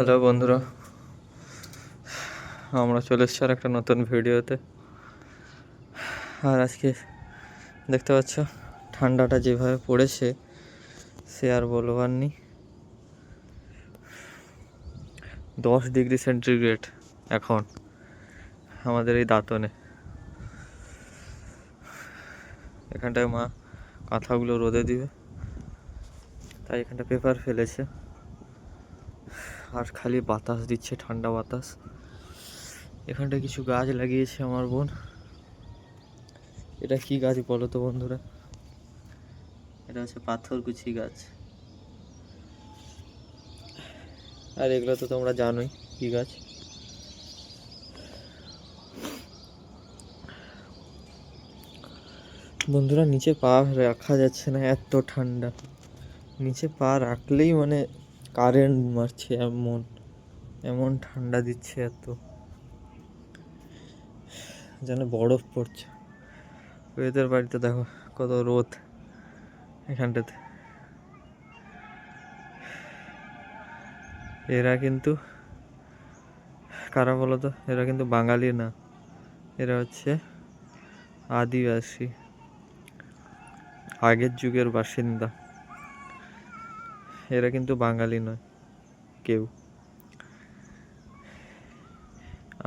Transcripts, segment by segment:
Hello বন্ধুরা, আমরা চলে এসেছি আর একটা নতুন ভিডিওতে। আর আজকে দেখতে পাচ্ছ, ঠান্ডাটা যেভাবে পড়েছে, সে আর বলবার নি দশ ডিগ্রি সেন্টিগ্রেড এখন আমাদের এই দাঁতনে। এখানটায় মা কাঁথাগুলো রোদে দিবে, তাই এখানটা পেপার ফেলেছে। আর খালি বাতাস দিচ্ছে, ঠান্ডা বাতাস। এখানটা কিছু গাছ লাগিয়েছে আমার বোন। এটা কি গাছ বলো তো বন্ধুরা? এটা হচ্ছে পাথরকুচি গাছ। আর এগুলো তো তোমরা জানোই কি গাছ। বন্ধুরা, নিচে পা রাখা যাচ্ছে না, এত ঠান্ডা। নিচে পা রাখলেই মানে কারেন্ট মারছে এমন এমন ঠান্ডা দিচ্ছে এত। যেন বরফ পড়ছে। এদের বাড়িতে দেখো কত রোদ এখানটাতে। এরা কিন্তু, কারা বলো তো এরা কিন্তু বাঙালি না। এরা হচ্ছে আদিবাসী। আগের যুগের বাসিন্দা। এরা কিন্তু বাঙালি নয়, কেউ।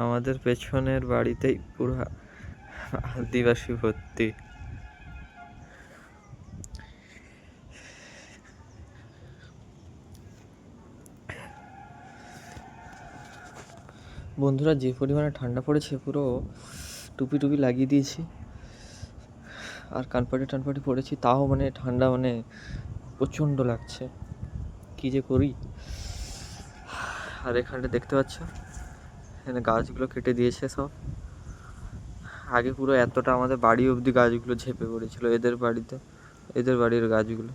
আমাদের পেছনের বাড়িতেই পুরো আদিবাসী ভর্তি। বন্ধুরা, যে পরিমাণে ঠান্ডা পড়েছে, পুরো টুপি টুপি লাগিয়ে দিয়েছি। আর কানপাটি টানপাটি পড়েছি, তাও মানে ঠান্ডা মানে প্রচণ্ড লাগছে। কী যে করি? আর এখানটা দেখতে পাচ্ছ? এখানে গাছগুলো কেটে দিয়েছে সব। আগে পুরো এতটা আমাদের বাড়ি অবধি গাছগুলো ঝেঁপে পড়েছিল, এদের বাড়িতে, এদের বাড়ির গাছগুলো।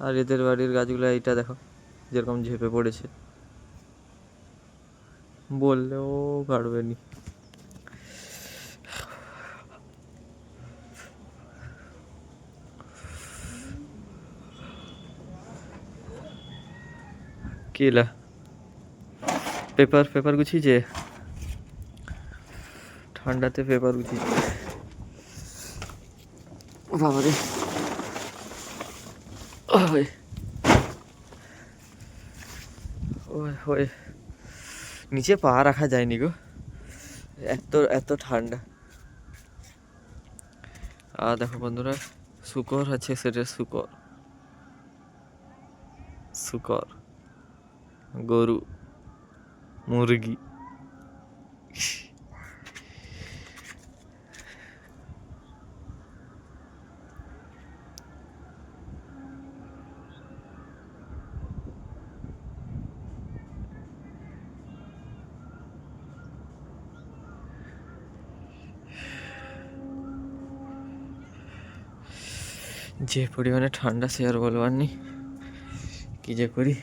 আর এদের বাড়ির গাছগুলো এইটা দেখো, যেরকম ঝেঁপে পড়েছে। বললেও পারবে নি। কেলা পেপার পেপার গুছিয়েছে ঠান্ডাতে পেপার গুছিয়েছে বাবা রে ওই। ওই ওই। নিচে পা রাখা যায়নি গো। এত এত ঠান্ডা। আর দেখো বন্ধুরা শুকর আছে সেটা শুকর। শুকর। গরু মুরগি যে পরিমাণে ঠান্ডা সে আর বলবার নেই কী যে করি